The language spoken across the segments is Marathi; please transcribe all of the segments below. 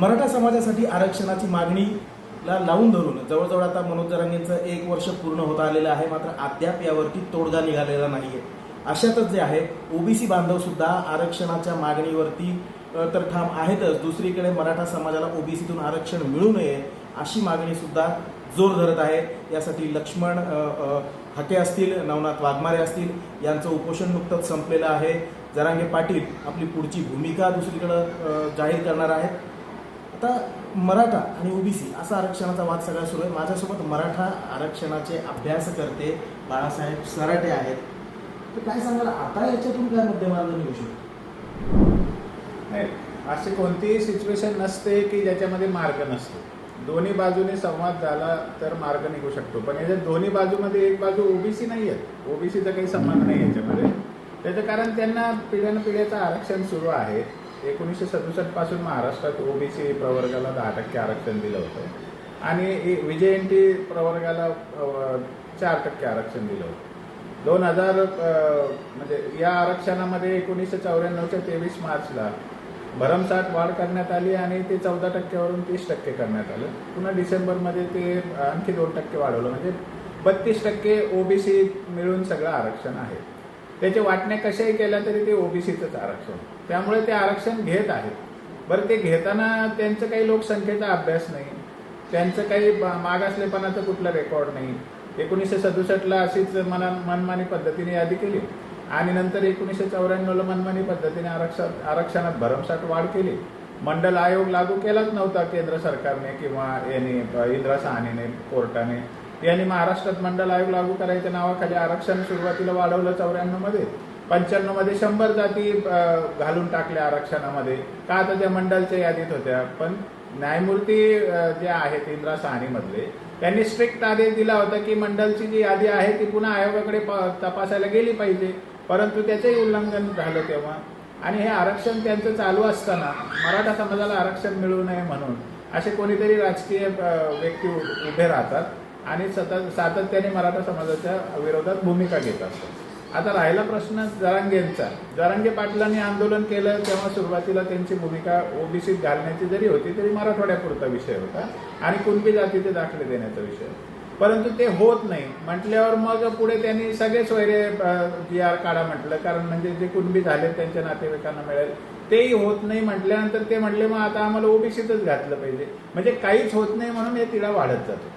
मराठा समाजासाठी आरक्षणाची मागणीला लावून धरून जवळजवळ आता मनोज जरांगेंचं एक वर्ष पूर्ण होत आलेलं आहे. मात्र अद्याप यावरती तोडगा निघालेला नाहीये. अशातच जे आहे ओबीसी बांधव सुद्धा आरक्षणाच्या मागणीवरती तर ठाम आहेतच. दुसरीकडे मराठा समाजाला ओबीसीतून आरक्षण मिळू नये अशी मागणी सुद्धा जोर धरत आहे. यासाठी लक्ष्मण हके असतील नवनाथ वाघमारे असतील यांचं उपोषण नुकतंच संपलेलं आहे. जरांगे पाटील आपली पुढची भूमिका दुसरीकडं जाहीर करणार आहेत. आता मराठा आणि ओबीसी असा आरक्षणाचा वाद सगळा सुरू आहे. माझ्यासोबत मराठा आरक्षणाचे अभ्यास करते बाळासाहेब सराटे आहेत. तर काय सांगाल आता याच्यातून काय मध्यमार्ग निघू शकतो? नाही अशी कोणतीही सिच्युएशन नसते की ज्याच्यामध्ये मार्ग नसतो. दोन्ही बाजूने संवाद झाला तर मार्ग निघू शकतो. पण याच्यात दोन्ही बाजूमध्ये एक बाजू ओबीसी नाही आहेत ओबीसीचा काही संबंध नाही याच्यामध्ये. त्याचं कारण त्यांना पिढ्यानपिढ्याचं आरक्षण सुरू आहे. एकोणीसशे सदुसष्टपासून महाराष्ट्रात ओबीसी प्रवर्गाला दहा टक्के आरक्षण दिलं होतं. आणि ए- प्रवर्गाला चार टक्के आरक्षण दिलं होतं. दोन हजार म्हणजे या आरक्षणामध्ये एकोणीसशे चौऱ्याण्णवच्या तेवीस मार्चला भरमसाठ वाढ करण्यात आली आणि ते चौदा टक्क्यावरून तीस टक्के करण्यात आलं. पुन्हा डिसेंबरमध्ये ते आणखी दोन टक्के वाढवलं. म्हणजे बत्तीस टक्के ओबीसी मिळून सगळं आरक्षण आहे. त्याचे वाटण्या कशाही केल्या तरी ते ओबीसीचंच आरक्षण. त्यामुळे ते आरक्षण घेत आहेत. बरं ते घेताना त्यांचं काही लोकसंख्येचा अभ्यास नाही. त्यांचं काही मागासलेपणाचं कुठलं रेकॉर्ड नाही. एकोणीसशे सदुसष्टला अशीच मना मनमानी पद्धतीने यादी केली. आणि नंतर एकोणीसशे चौऱ्याण्णवला मनमानी पद्धतीने आरक्षण आरक्षणात भरमसाठ वाढ केली. मंडल आयोग लागू केलाच नव्हता केंद्र सरकारने किंवा यांनी इंदिरा साहनीने कोर्टाने. यांनी महाराष्ट्रात मंडल आयोग लागू करायच्या नावाखाली आरक्षण सुरुवातीला वाढवलं चौऱ्याण्णवमध्ये पंच्याण्णवमध्ये शंभर जाती घालून टाकल्या आरक्षणामध्ये. का आता त्या मंडलच्या यादीत होत्या? पण न्यायमूर्ती जे आहेत इंदिरा साहनी मधले त्यांनी स्ट्रिक्ट आदेश दिला होता की मंडलची जी यादी आहे ती पुन्हा आयोगाकडे तपासायला गेली पाहिजे. परंतु त्याचंही उल्लंघन झालं तेव्हा. आणि हे आरक्षण त्यांचं चालू असताना मराठा समाजाला आरक्षण मिळू नये म्हणून असे कोणीतरी राजकीय व्यक्ती उभे राहतात. आणि सतत सातत्याने मराठा समाजाच्या विरोधात भूमिका घेत असतात आता राहिला प्रश्न जरांगेंचा. जरांगे पाटलांनी आंदोलन केलं तेव्हा सुरुवातीला त्यांची भूमिका ओबीसीत घालण्याची जरी होती तरी मराठवाड्यापुरता विषय होता. आणि कुणबी जातीचे दाखले देण्याचा विषय परंतु ते होत नाही. म्हटल्यावर मग पुढे त्यांनी सगळेच वैरे जी आर काढा म्हटलं. कारण म्हणजे जे कुणबी झाले त्यांच्या नातेवाईकांना मिळेल. तेही होत नाही म्हटल्यानंतर ते म्हटले मग आता आम्हाला ओबीसीतच घातलं पाहिजे. म्हणजे काहीच होत नाही म्हणून हे तिला वाढत जातो.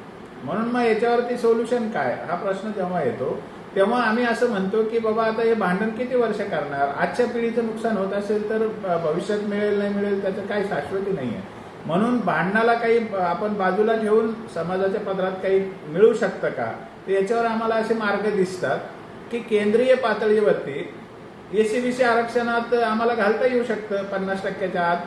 म्हणून मग याच्यावरती सोल्युशन काय? हा प्रश्न जेव्हा येतो तेव्हा आम्ही असं म्हणतो की बाबा आता हे भांडण किती वर्ष करणार? आजच्या पिढीचं नुकसान होत असेल तर भविष्यात मिळेल नाही मिळेल त्याचं काही शाश्वती नाही आहे म्हणून भांडणाला काही आपण बाजूला ठेवून समाजाच्या पदरात काही मिळू शकतं का? तर याच्यावर आम्हाला असे मार्ग दिसतात की केंद्रीय पातळीवरती एसीबीसी आरक्षणात आम्हाला घालता येऊ शकतं पन्नास टक्क्याच्या आत.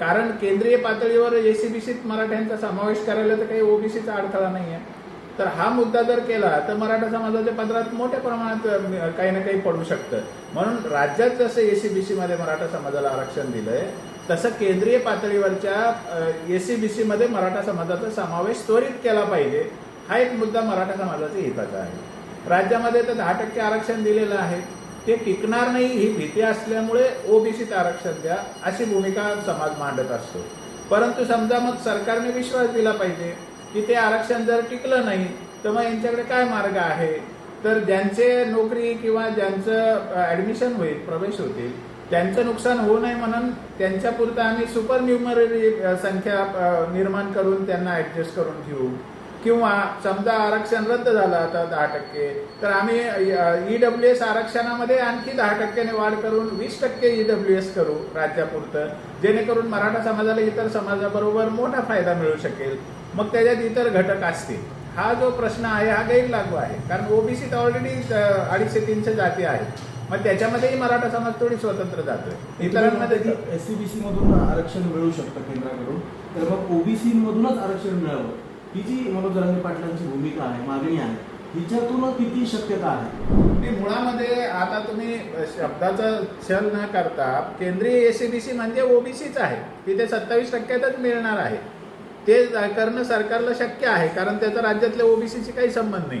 कारण केंद्रीय पातळीवर एसीबीसीत मराठ्यांचा समावेश करायला तर काही ओबीसीचा अडथळा नाही आहे तर हा मुद्दा जर केला तर मराठा समाजाच्या पदरात मोठ्या प्रमाणात काही ना काही पडू शकतं. म्हणून राज्यात जसं एसीबीसी मध्ये मराठा समाजाला आरक्षण दिलंय तसं केंद्रीय पातळीवरच्या एसीबीसी मध्ये मराठा समाजाचा समावेश त्वरित केला पाहिजे. हा एक मुद्दा मराठा समाजाच्या हिताचा आहे. राज्यामध्ये तर दहा टक्के आरक्षण दिलेलं आहे. ते टिकणार नाही ही भीती असल्यामुळे ओबीसीत आरक्षण द्या अशी भूमिका समाज मांडत असतो. परंतु समजा मग सरकारने विश्वास दिला पाहिजे की ते आरक्षण जर टिकलं नाही तर मग यांच्याकडे काय मार्ग आहे? तर ज्यांचे नोकरी किंवा ज्यांचं ऍडमिशन होईल प्रवेश होतील त्यांचं नुकसान होऊ नये म्हणून त्यांच्यापुरतं आम्ही सुपर न्युमररी संख्या निर्माण करून त्यांना ऍडजस्ट करून घेऊ. किंवा समजा आरक्षण रद्द झालं आता दहा टक्के तर आम्ही ईडब्ल्यू एस आरक्षणामध्ये आणखी दहा टक्क्याने वाढ करून वीस टक्के ईडब्ल्यू एस करू राज्यापुरतं जेणेकरून मराठा समाजाला इतर समाजाबरोबर मोठा फायदा मिळू शकेल. मग त्याच्यात इतर घटक असतील. हा जो प्रश्न आहे हा गैरलागू आहे. कारण ओबीसीत ऑलरेडी अडीचशे तीनशे जाती आहेत. मग त्याच्यामध्येही मराठा समाज थोडी स्वतंत्र जातोय. इतरांमध्ये एससीबीसी मधून आरक्षण मिळू शकतं केंद्राकडून. तर मग ओबीसी मधूनच आरक्षण मिळावं. ही जी मनोज पाटलांची भूमिका आहे मागणी आहे हिच्यातून किती शक्यता आहे? आणि मुळामध्ये आता तुम्ही शब्दाचा छल न करता केंद्रीय एसीबीसी म्हणजे ओबीसीच आहे. तिथे सत्तावीस टक्क्यातच मिळणार आहे. ते करणं सरकारला शक्य आहे कारण त्याचा राज्यातल्या ओबीसीशी काही संबंध नाही.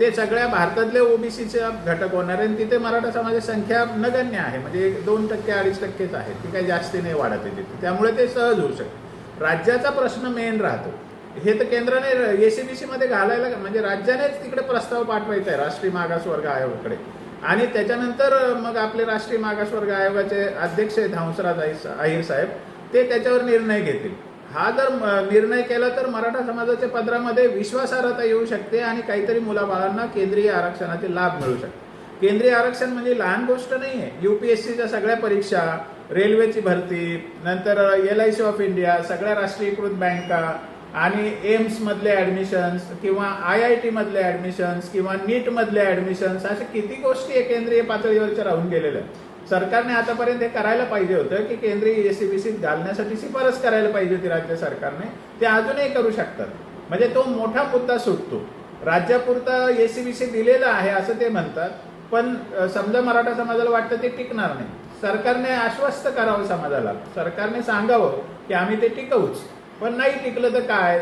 ते सगळ्या भारतातले ओबीसीचा घटक होणार आहे आणि तिथे मराठा समाजाची संख्या नगण्य आहे. म्हणजे एक दोन टक्के अडीच टक्केच आहे. ती काही जास्ती नाही वाढत आहे तिथे. त्यामुळे ते सहज होऊ शकते. राज्याचा प्रश्न मेन राहतो. हे तर केंद्राने एसीबीसी मध्ये घालायला म्हणजे राज्यानेच तिकडे प्रस्ताव पाठवायचा आहे राष्ट्रीय मागासवर्ग आयोगाकडे. आणि त्याच्यानंतर मग आपले राष्ट्रीय मागासवर्ग आयोगाचे अध्यक्ष आहेत आहिर- अहिर साहेब ते त्याच्यावर निर्णय घेतील. हा जर निर्णय केला तर मराठा समाजाच्या पदरामध्ये विश्वासार्हता येऊ शकते आणि काहीतरी मुलाबाळांना केंद्रीय आरक्षणाचे लाभ मिळू शकते. केंद्रीय आरक्षण म्हणजे लहान गोष्ट नाही आहे. युपीएससीच्या सगळ्या परीक्षा रेल्वेची भरती नंतर L I C of India सगळ्या राष्ट्रीयकृत बँका आणि एम्समधले ॲडमिशन्स ऍडमिशन्स किंवा I I T admissions admissions किंवा नीटमधले ॲडमिशन्स ऍडमिशन्स अशा किती गोष्टी आहे केंद्रीय पातळीवरच्या राहून गेलेल्या सरकारने आतापर्यंत हे करायला पाहिजे होतं की केंद्रीय एसीबीसीत घालण्यासाठी शिफारस करायला पाहिजे होती राज्य सरकारने. ते अजूनही करू शकतात. म्हणजे तो मोठा मुद्दा सुटतो. राज्यापुरता एसीबीसी दिलेला आहे असं ते म्हणतात. पण समजा मराठा समाजाला वाटतं ते टिकणार नाही. सरकारने आश्वस्त करावं समाजाला. सरकारने सांगावं की आम्ही ते टिकवूच. पण नाही टिकलं तर काय?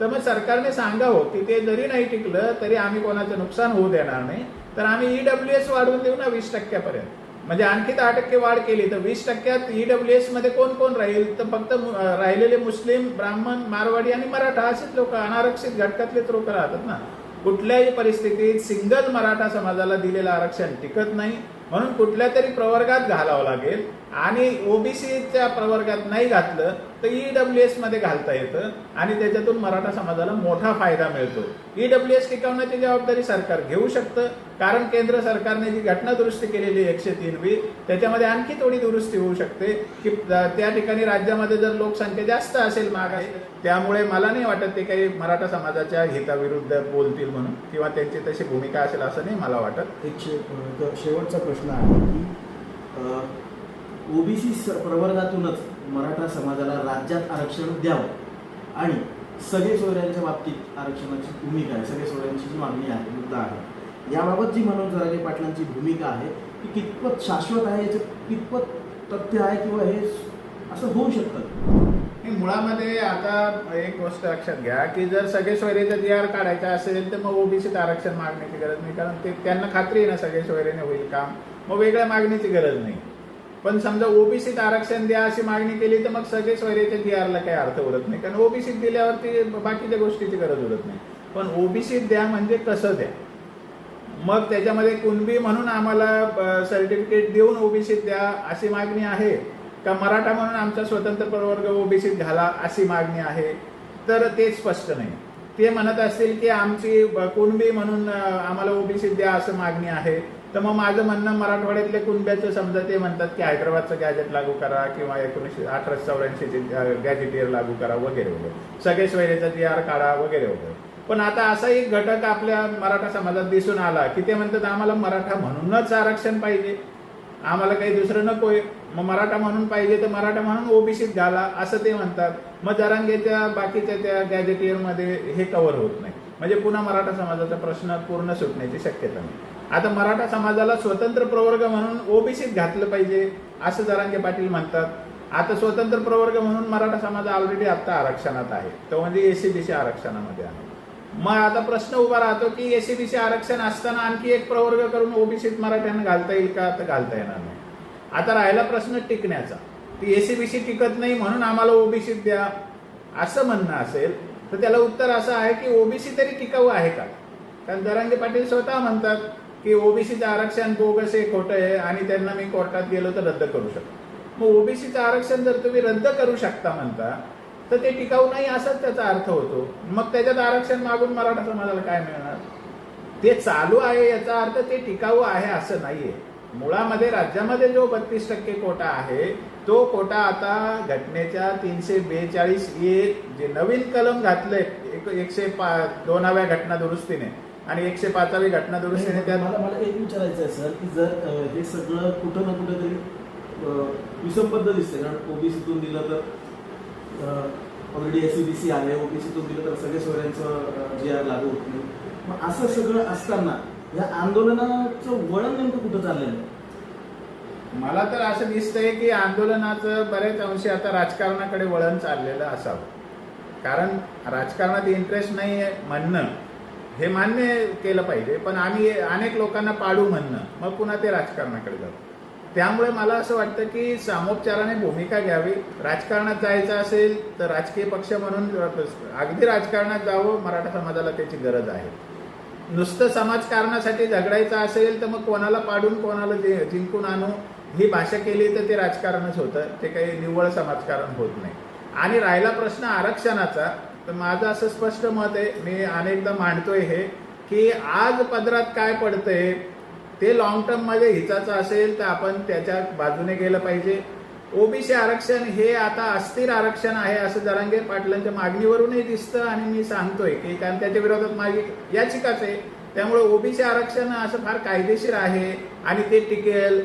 तर मग सरकारने सांगावं की हो, ते जरी नाही टिकलं तरी आम्ही कोणाचं नुकसान होऊ देणार नाही. तर आम्ही ईडब्ल्यू एस वाढवून देऊ ना वीस टक्क्यापर्यंत. म्हणजे आणखी दहा टक्के वाढ केली तर वीस टक्क्यात ईडब्ल्यू एसमध्ये कोण कोण राहील? तर फक्त राहिलेले मुस्लिम ब्राह्मण मारवाडी आणि मराठा असेच लोक अनारक्षित घटकातलेच लोक राहतात ना. कुठल्याही परिस्थितीत सिंगल मराठा समाजाला दिलेलं आरक्षण टिकत नाही. म्हणून कुठल्या तरी प्रवर्गात घालावं लागेल. आणि ओबीसीच्या प्रवर्गात नाही घातलं तर ईडब्ल्यू एसमध्ये घालता येतं आणि त्याच्यातून मराठा समाजाला मोठा फायदा मिळतो. ईडब्ल्यू एस टिकवण्याची जबाबदारी सरकार घेऊ शकतं कारण केंद्र सरकारने जी घटना दुरुस्ती केलेली एकशे तीन वी त्याच्यामध्ये आणखी थोडी दुरुस्ती होऊ शकते की त्या ठिकाणी राज्यामध्ये जर लोकसंख्या जास्त असेल मागास त्यामुळे मला नाही वाटत ते काही मराठा समाजाच्या हिताविरुद्ध बोलतील म्हणून किंवा त्यांची तशी भूमिका असेल असं नाही मला वाटत. एक एक शेवटचा प्रश्न आहे की ओबीसी प्रवर्गातूनच मराठा समाजाला राज्यात आरक्षण द्यावं. आणि सगळे सोयऱ्यांच्या बाबतीत आरक्षणाची भूमिका आहे. सगळे सोयऱ्यांची जी मागणी आहे मुद्दा आहे. याबाबत जी मनोज जरागे पाटलांची भूमिका आहे ती कितपत शाश्वत आहे याचं कितपत तथ्य आहे किंवा हे असं होऊ शकतं? हे मुळामध्ये आता एक गोष्ट लक्षात घ्या की जर सगळे सोयरेचा जी आर काढायचा असेल तर मग ओबीसीत आरक्षण मागण्याची गरज नाही. कारण ते त्यांना खात्री आहे ना सगळे सोयरेने होईल काम. मग वेगळ्या मागणीची गरज नाही. पण समजा ओबीसीत आरक्षण द्या अशी मागणी केली तर मग सगळे स्वैर्याच्या जी आरला काही अर्थ उरत नाही. कारण ओबीसीत दिल्यावरती बाकीच्या गोष्टीची गरज उरत नाही. पण ओबीसीत द्या म्हणजे कसं द्या. मग त्याच्यामध्ये कुणबी म्हणून आम्हाला सर्टिफिकेट देऊन ओबीसीत द्या अशी मागणी आहे? का मराठा म्हणून आमचा स्वतंत्र प्रवर्ग ओबीसीत घाला अशी मागणी आहे? तर ते स्पष्ट नाही. ते म्हणत असतील की आमची ब- कुणबी म्हणून आम्हाला ओबीसीत द्या असं मागणी आहे. तर मग माझं म्हणणं मराठवाड्यातले कुणब्याचं समजा ते म्हणतात की हैदराबादचं गॅजेट लागू करा किंवा एकोणीसशे अठराशे चौऱ्याऐंशीचे गॅजेटियर लागू करा वगैरे वगैरे. सगळे सोयरेचा जी आर काढा वगैरे वगैरे. पण आता असा एक घटक आपल्या मराठा समाजात दिसून आला की ते म्हणतात आम्हाला मराठा म्हणूनच आरक्षण पाहिजे. आम्हाला काही दुसरं नकोय मग मराठा म्हणून पाहिजे तर मराठा म्हणून ओबीसीत घाला असं ते म्हणतात. मग जरांगेच्या बाकीच्या त्या गॅजेट इयरमध्ये हे कव्हर होत नाही. म्हणजे पुन्हा मराठा समाजाचा प्रश्न पूर्ण सुटण्याची शक्यता नाही. आता मराठा समाजाला स्वतंत्र प्रवर्ग म्हणून ओबीसीत घातलं पाहिजे असं जरांगे पाटील म्हणतात. आता स्वतंत्र प्रवर्ग म्हणून मराठा समाज ऑलरेडी आता आरक्षणात आहे. तो म्हणजे एसीबीसी आरक्षणामध्ये आहे. मग आता प्रश्न उभा राहतो की एसीबीसी आरक्षण असताना आणखी एक प्रवर्ग करून ओबीसीत मराठ्यांना घालता येईल का? तर घालता येणार नाही. आता राहिला प्रश्न टिकण्याचा. ती एसीबीसी टिकत नाही म्हणून आम्हाला ओबीसीत द्या. असं म्हणणं असेल तर त्याला उत्तर असं आहे की ओबीसी तरी टिकाऊ आहे का? कारण दरांगे पाटील स्वतः म्हणतात की ओबीसीचं आरक्षण बोगस आहे खोटं आहे आणि त्यांना मी कोर्टात गेलो तर रद्द करू शकतो. मग ओबीसीचं आरक्षण जर तुम्ही रद्द करू शकता म्हणता तर ते टिकाऊ नाही असाच त्याचा अर्थ होतो. मग त्याच्यात आरक्षण मागून मराठा समाजाला काय मिळणार? ते चालू आहे याचा अर्थ ते टिकाऊ आहे असं नाहीये. मुळामध्ये राज्यामध्ये जो बत्तीस टक्के कोटा आहे तो कोटा आता घटनेच्या तीनशे बेचाळीस ए जे नवीन कलम घातलंय एक एकशे पा दोनाव्या घटना दुरुस्तीने आणि एकशे पाचावी घटना दुरुस्तीने त्यात मला मला एक विचारायचं आहे सर की जर हे सगळं कुठं ना कुठं तरी विसंबद्ध दिसते कारण ओबीसीतून दिलं तर already S C B C आहे ओबीसीतून दिलं तर सगळे सोयऱ्यांचं जे आर लागू होत नाही. मग असं सगळं असताना या आंदोलनाचं वळण नेमकं कुठं चाललेलं आहे मला तर असं दिसतंय की आंदोलनाचं बऱ्याच अंशी आता राजकारणाकडे वळण चाललेलं असावं. कारण राजकारणात इंटरेस्ट नाही आहे म्हणणं. हे मान्य केलं पाहिजे पण आम्ही अनेक लोकांना पाडू म्हणणं मग पुन्हा ते राजकारणाकडे जातो त्यामुळे मला असं वाटतं की सामोपचाराने भूमिका घ्यावी. राजकारणात जायचं असेल तर राजकीय पक्ष म्हणून अगदी राजकारणात जावं मराठा समाजाला त्याची गरज आहे. नुसतं समाजकारणासाठी झगडायचं असेल तर मग कोणाला पाडून कोणाला जे- जिंकून आणू? ही भाषा केली तर ते राजकारणच होतं ते काही निव्वळ समाजकारण होत नाही. आणि राहिला प्रश्न आरक्षणाचा तर माझं असं स्पष्ट मत आहे मी अनेकदा मांडतोय हे की आज पदरात काय पडतंय ते लॉंग टर्ममध्ये हिताचं असेल तर आपण त्याच्या बाजूने गेलं पाहिजे. ओबीसी आरक्षण हे आता अस्थिर आरक्षण आहे असं जरांगे पाटलांच्या मागणीवरूनही दिसतं आणि मी सांगतोय की कारण त्याच्या विरोधात माझी याचिकाच आहे. त्यामुळे ओबीसी आरक्षण असं फार कायदेशीर आहे आणि ते टिकेल.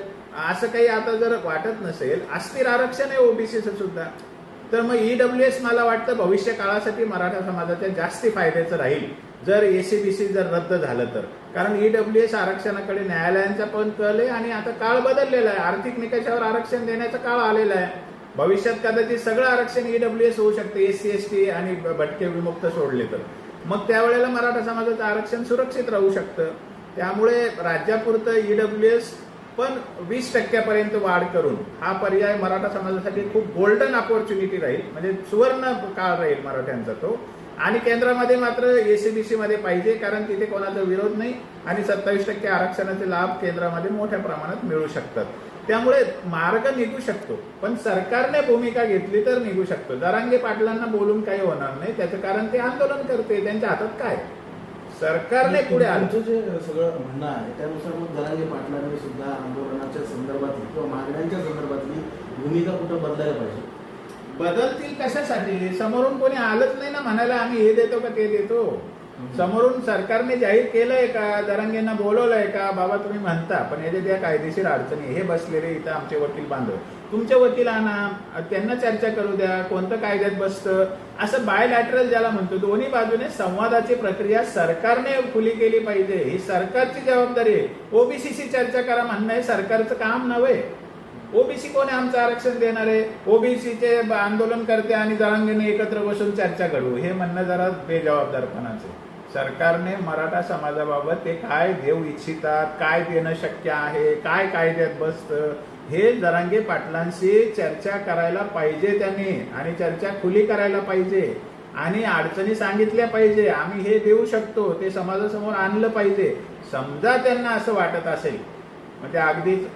असं काही आता जर वाटत नसेल अस्थिर आरक्षण आहे ओबीसीचं सुद्धा. तर मग ईडब्ल्यू एस मला वाटतं भविष्य काळासाठी मराठा समाजाच्या जास्ती फायद्याचं राहील. जर एसीबीसी जर रद्द झालं तर. कारण ईडब्ल्यू एस आरक्षणाकडे न्यायालयांचा पण कल आहे आणि आता काळ बदललेला आहे. आर्थिक निकषावर आरक्षण देण्याचा काळ आलेला आहे. भविष्यात कदाचित सगळं आरक्षण ईडब्ल्यू एस होऊ शकते एस सी एस टी आणि भटके विमुक्त सोडले तर. मग त्यावेळेला मराठा समाजाचं आरक्षण सुरक्षित राहू शकतं. त्यामुळे राज्यापुरतं ईडब्ल्यू एस पण वीस टक्क्यापर्यंत वाढ करून हा पर्याय मराठा समाजासाठी खूप गोल्डन ऑपॉर्च्युनिटी राहील. म्हणजे सुवर्ण काळ राहील मराठ्यांचा तो. आणि केंद्रामध्ये मात्र एसीबीसी मध्ये पाहिजे कारण तिथे कोणाचा विरोध नाही आणि सत्तावीस टक्के आरक्षणाचे लाभ केंद्रामध्ये मोठ्या प्रमाणात मिळू शकतात. त्यामुळे मार्ग निघू शकतो पण सरकारने भूमिका घेतली तर निघू शकतो. दरांगे पाटलांना बोलून काही होणार नाही. त्याचं कारण ते आंदोलन करते. त्यांच्या हातात काय? सरकारने पुढे आलं. तुमचं जे सगळं म्हणणं आहे त्यानुसार मग जरांगे पाटलांनी सुद्धा आंदोलनाच्या संदर्भातली किंवा मागण्यांच्या संदर्भातली भूमिका कुठं बदलायला पाहिजे? बदलतील कशासाठी? समोरून कोणी आलंच नाही ना म्हणायला आम्ही हे देतो का ते देतो? समोरून सरकारने जाहीर केलंय का? जरांगेंना बोलवलंय का? बाबा तुम्ही म्हणता पण याच्या त्या कायदेशीर अडचणी हे बसलेले इथं आमचे वकील बांधव. तुमच्या वकिलांना त्यांना चर्चा करू द्या कोणतं कायद्यात बसतं? असं बायलॅटरल ज्याला म्हणतो दोन्ही बाजूने संवादाची प्रक्रिया सरकारने खुली केली पाहिजे. ही सरकारची जबाबदारी आहे. ओबीसीशी चर्चा करा म्हणणं हे सरकारचं काम नव्हे. ओबीसी कोण आहे आमचं आरक्षण देणार? आहे ओबीसीचे आंदोलन करते आणि जरांगीने एकत्र बसून चर्चा करू. हे म्हणणं जरा बेजबाबदारपणाचं सरकारने मराठा समाजाबाबत ते काय देऊ इच्छितात? काय देणं शक्य आहे? काय कायद्यात बसतं? हे जरांगे पाटलांशी चर्चा करायला पाहिजे त्यांनी आणि चर्चा खुली करायला पाहिजे आणि अडचणी सांगितल्या पाहिजे. आम्ही हे देऊ शकतो ते समाजासमोर आणलं पाहिजे. समजा त्यांना असं वाटत असेल मग ते अगदीच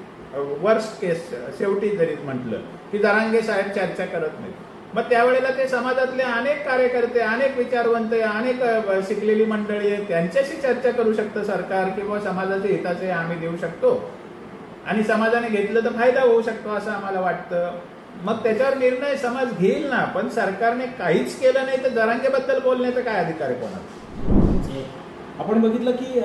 वर्स्ट केस शेवटी जरी म्हटलं की जरांगे साहेब चर्चा करत नाहीत. मग त्यावेळेला ते समाजातले अनेक कार्यकर्ते अनेक विचारवंत अनेक शिकलेली मंडळी आहेत त्यांच्याशी चर्चा करू शकतं सरकार किंवा समाजाचे हिताचे आम्ही देऊ शकतो. आणि समाजाने घेतलं तर फायदा होऊ शकतो असं आम्हाला वाटतं. मग त्याच्यावर निर्णय समाज घेईल ना पण सरकारने काहीच केलं नाही तर जरांगेबद्दल बोलण्याचा काय अधिकार आहे कोणाला? आपण बघितलं की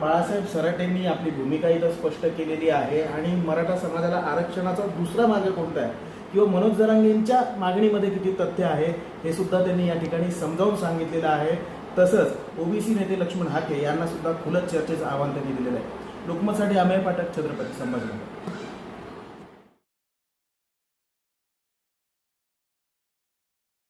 बाळासाहेब सराटेंनी आपली भूमिका इथं स्पष्ट केलेली आहे आणि मराठा समाजाला आरक्षणाचा दुसरा मार्ग कोणता आहे? किंवा मनोज जरांगेंच्या मागणीमध्ये किती तथ्य आहे हे सुद्धा त्यांनी या ठिकाणी समजावून सांगितलेलं आहे. तसंच ओबीसी नेते लक्ष्मण हाके यांना सुद्धा खुलत चर्चेचं आव्हान त्यांनी दिलेलं आहे. लोकमतसाठी अमेय पाठक छत्रपती संभाजीनगर